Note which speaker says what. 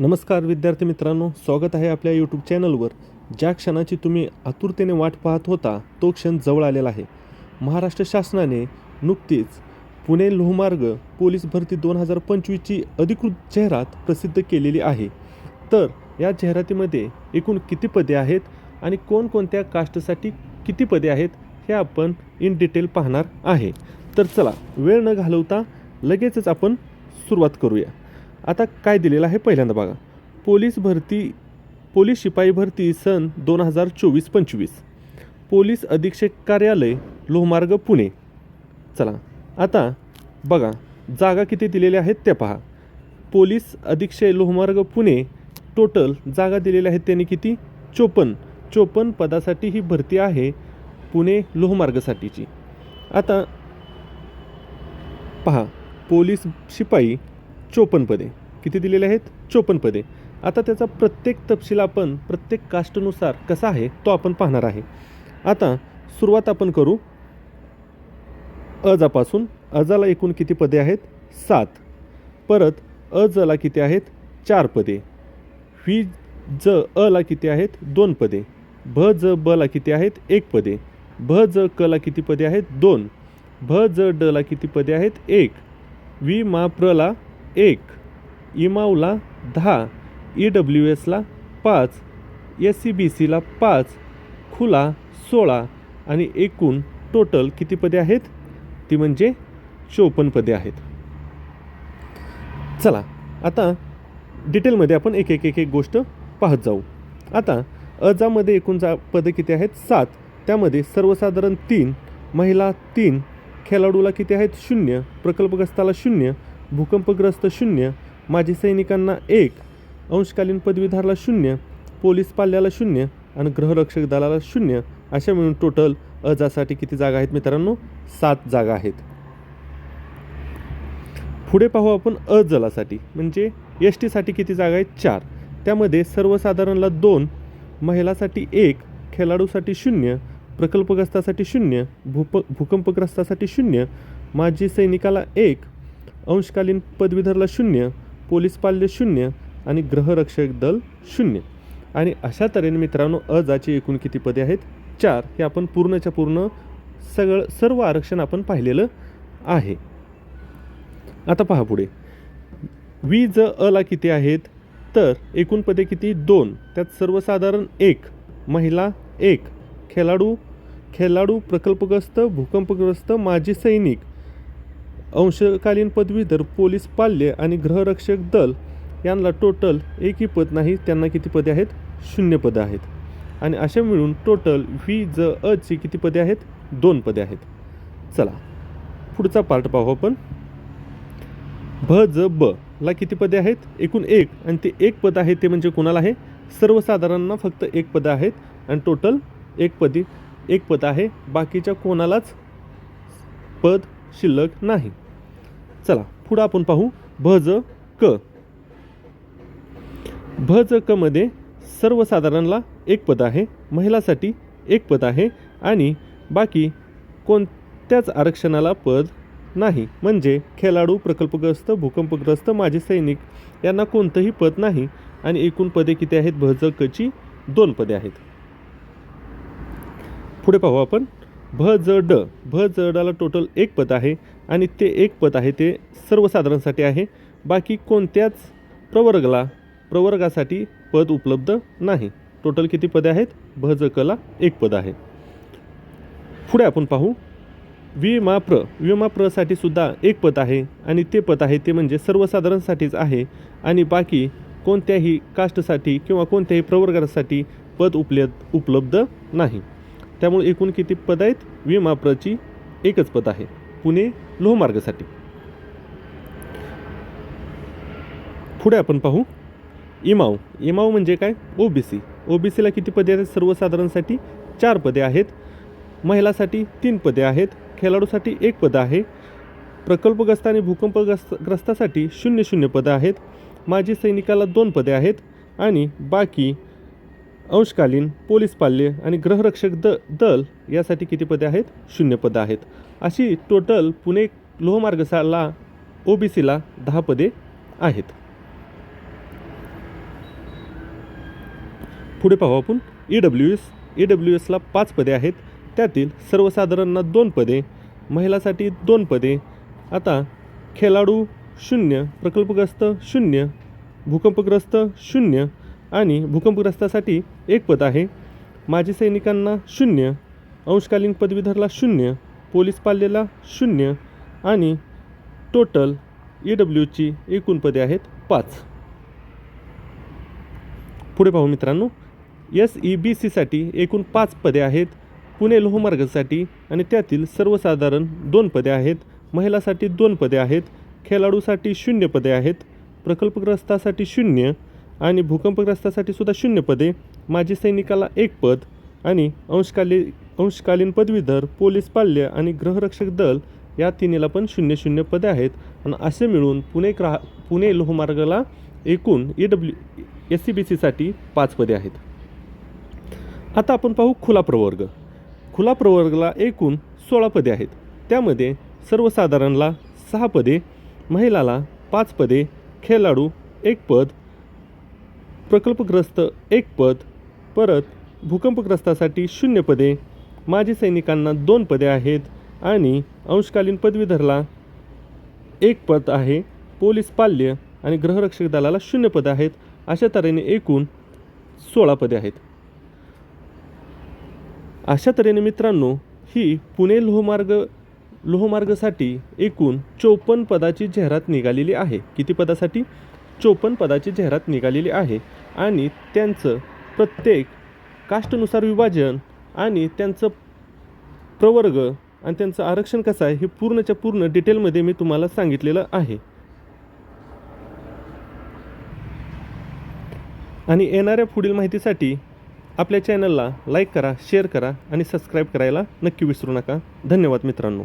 Speaker 1: नमस्कार विद्यार्थी मित्रांनो स्वागत आहे आपल्या यूट्यूब चॅनलवर. ज्या क्षणाची तुम्ही आतुरतेने वाट पाहत होता तो क्षण जवळ आलेला आहे. महाराष्ट्र शासनाने नुकतीच पुणे लोहमार्ग पोलीस भरती दोन हजार पंचवीसची अधिकृत जाहिरात प्रसिद्ध केलेली आहे. तर या जाहिरातीमध्ये एकूण किती पदे आहेत आणि कोणकोणत्या कास्टसाठी किती पदे आहेत हे आपण इन डिटेल पाहणार आहे. तर चला वेळ न घालवता लगेचच आपण सुरुवात करूया. आता काय दिलेलं आहे पहिल्यांदा बघा. पोलीस भरती पोलीस शिपाई भरती सन दोन हजार चोवीस पंचवीस. पोलीस अधीक्षक कार्यालय लोहमार्ग पुणे. चला आता बघा जागा किती दिलेल्या आहेत त्या पहा. पोलीस अधीक्षक लोहमार्ग पुणे. टोटल जागा दिलेल्या आहेत त्यांनी किती? चोपन्न. चोपन्न पदासाठी ही भरती आहे पुणे लोहमार्गसाठीची. आता पहा पोलीस शिपाई चोपन्न पदे किती दिलेले आहेत? चोपन्न पदे आता त्याचा प्रत्येक तपशील आपण प्रत्येक कास्टनुसार कसा आहे तो आपण पाहणार आहे. आता सुरुवात आपण करू. अजापासून अजाला एकूण किती पदे आहेत? सात. परत अजला किती आहेत? चार पदे. व्ही ज अला किती आहेत? दोन पदे. भ ज बला किती आहेत? एक पदे. भ ज कला किती पदे आहेत? दोन. भ ज डला किती पदे आहेत? एक. वी मा प्रला एक इमाऊला दहा ई डब्ल्यू एसला पाच एस सी बी सीला पाच खुला सोळा आणि एकूण टोटल किती पदे आहेत? ती म्हणजे चोपन्न पदे आहेत. चला आता डिटेलमध्ये आपण एक एक एक एक गोष्ट पाहत जाऊ. आता अजामध्ये एकूण जा पदे किती आहेत? सात. त्यामध्ये सर्वसाधारण तीन महिला तीन खेळाडूला किती आहेत? शून्य प्रकल्पग्रस्ताला शून्य भूकंपग्रस्त शून्य माजी सैनिकांना एक अंशकालीन पदवीधारला शून्य पोलीस पाल्याला शून्य आणि गृहरक्षक दलाला शून्य अशा मिळून टोटल अजासाठी किती जागा आहेत मित्रांनो? सात जागा आहेत. पुढे पाहू आपण अजलासाठी म्हणजे एस टीसाठी किती जागा आहेत? चार. त्यामध्ये सर्वसाधारणला दोन महिलासाठी एक खेळाडूसाठी शून्य प्रकल्पग्रस्तासाठी शून्य भूप भूकंपग्रस्तासाठी शून्य माजी सैनिकाला एक अंशकालीन पदवीधरला शून्य पोलीस पाल्य शून्य आणि गृहरक्षक दल शून्य. आणि अशा तऱ्हेने मित्रांनो अजाची एकूण किती पदे आहेत? चार. हे आपण पूर्णच्या पूर्ण सगळं सर्व आरक्षण आपण पाहिलेलं आहे. आता पहा पुढे. वी ज अला किती आहेत? तर एकूण पदे किती? दोन. त्यात सर्वसाधारण एक महिला एक खेळाडू खेळाडू प्रकल्पग्रस्त भूकंपग्रस्त माजी सैनिक अंशकालीन पदवीधर पोलीस पाल्य आणि गृहरक्षक दल यांना टोटल एकही पद नाही त्यांना किती पदे आहेत? शून्य पदं आहेत. आणि अशा मिळून टोटल व्ही ज अची किती पदे आहेत? दोन पदे आहेत. चला पुढचा पार्ट पाहू आपण. भ ज ब ला किती पदे आहेत? एकूण एक. आणि ते एक पद आहे ते म्हणजे कोणाला आहे? सर्वसाधारणांना फक्त एक पदं आहेत. आणि टोटल एक पदी एक पद आहे. बाकीच्या कोणालाच? पद शिल्लक नाही. चला पुढं आपण पाहू भ ज क. भ ज क मध्ये सर्वसाधारणला एक पद आहे महिलासाठी एक पद आहे आणि बाकी कोणत्याच आरक्षणाला पद नाही. म्हणजे खेळाडू प्रकल्पग्रस्त भूकंपग्रस्त माजी सैनिक यांना कोणतंही पद नाही आणि एकूण पदे किती आहेत? भजकची कची दोन पदे आहेत. पुढे पाहू आपण. भ ज ड. भ ज डाला टोटल एक पद आहे आणि ते एक पद आहे ते सर्वसाधारणसाठी आहे. बाकी कोणत्याच प्रवर्गाला प्रवर्गासाठी पद उपलब्ध नाही. टोटल किती पदे आहेत? भ ज कला एक पद आहे. पुढे आपण पाहू. विमा प्र विमा प्रसाठी सुद्धा एक पद आहे आणि ते पद आहे ते म्हणजे सर्वसाधारणसाठीच आहे. आणि बाकी कोणत्याही कास्टसाठी किंवा कोणत्याही प्रवर्गासाठी पद उपलब्ध उपलब्ध नाही. त्यामुळे एकूण किती पद आहेत? विमा प्रची एकच पद आहे. पुणे लोहमार्गासाठी. पुढे आपण पाहू. इमाव इमाव म्हणजे काय? O B C O B सीला किती पदे आहेत? सर्वसाधारणसाठी चार पदे आहेत. महिलासाठी तीन पदे आहेत. खेळाडूसाठी एक पद आहे. प्रकल्पग्रस्त आणि भूकंपग्रस्त ग्रस्तासाठी शून्य शून्य पदं आहेत. माजी सैनिकाला दोन पदे आहेत. आणि बाकी अंशकालीन पोलीस पाल्य आणि ग्रहरक्षक द दल यासाठी किती पदे आहेत? शून्य पदं आहेत. अशी टोटल पुणे लोहमार्गसाला ओ बी सीला दहा पदे आहेत. पुढे पाहू आपण. E W S E W एसला पाच पदे आहेत. त्यातील सर्वसाधारणना दोन पदे महिलासाठी दोन पदे. आता खेळाडू शून्य प्रकल्पग्रस्त शून्य भूकंपग्रस्त शून्य आणि भूकंपग्रस्तासाठी एक पद आहे. माजी सैनिकांना शून्य अंशकालीन पदवीधरला शून्य पोलीस पाल्याला शून्य आणि टोटल ई डब्ल्यूची एकूण पदे आहेत पाच. पुढे पाहू मित्रांनो एस ई बी सीसाठी एकूण पाच पदे आहेत पुणे लोहमार्गासाठी आणि त्यातील सर्वसाधारण दोन पदे आहेत महिलासाठी दोन पदे आहेत खेळाडूसाठी शून्य पदे आहेत प्रकल्पग्रस्तासाठी शून्य आणि भूकंपग्रस्तासाठी सुद्धा शून्य पदे माजी सैनिकाला एक पद आणि अंशकाली अंशकालीन पदवीधर पोलीस पाल्य आणि गृहरक्षक दल या तिन्हीला पण शून्य शून्य पदे आहेत. आणि असे मिळून पुणे ग्राह पुणे लोहमार्गाला एकूण E W S C B सीसाठी पाच पदे आहेत. आता आपण पाहू खुला प्रवर्ग. खुला प्रवर्गला एकूण सोळा पदे आहेत. त्यामध्ये सर्वसाधारणला सहा पदे महिलाला पाच पदे खेळाडू एक पद प्रकल्पग्रस्त एक पद परत भूकंपग्रस्तासाठी शून्य पदे. माजी सैनिकांना दोन पदे आहेत आणि अंशकालीन पदवीधरला एक पद आहे. पोलीस पाल्य आणि गृहरक्षक दलाला शून्य पदे आहेत. अशा तऱ्हेने एकूण सोळा पदे आहेत. अशा तऱ्हेने मित्रांनो ही पुणे लोहमार्ग लोहमार्गासाठी एकूण चोपन्न पदाची जाहिरात निघालेली आहे. किती पदासाठी? चोपन्न पदाची जाहिरात निघालेली आहे आणि त्यांचं प्रत्येक कास्टनुसार विभाजन आणि त्यांचं प्रवर्ग आणि त्यांचं आरक्षण कसं आहे हे पूर्णच्या पूर्ण डिटेलमध्ये मी तुम्हाला सांगितलेलं आहे. आणि येणाऱ्या पुढील माहितीसाठी आपल्या चॅनलला लाईक करा शेअर करा आणि सबस्क्राईब करायला नक्की विसरू नका. धन्यवाद मित्रांनो.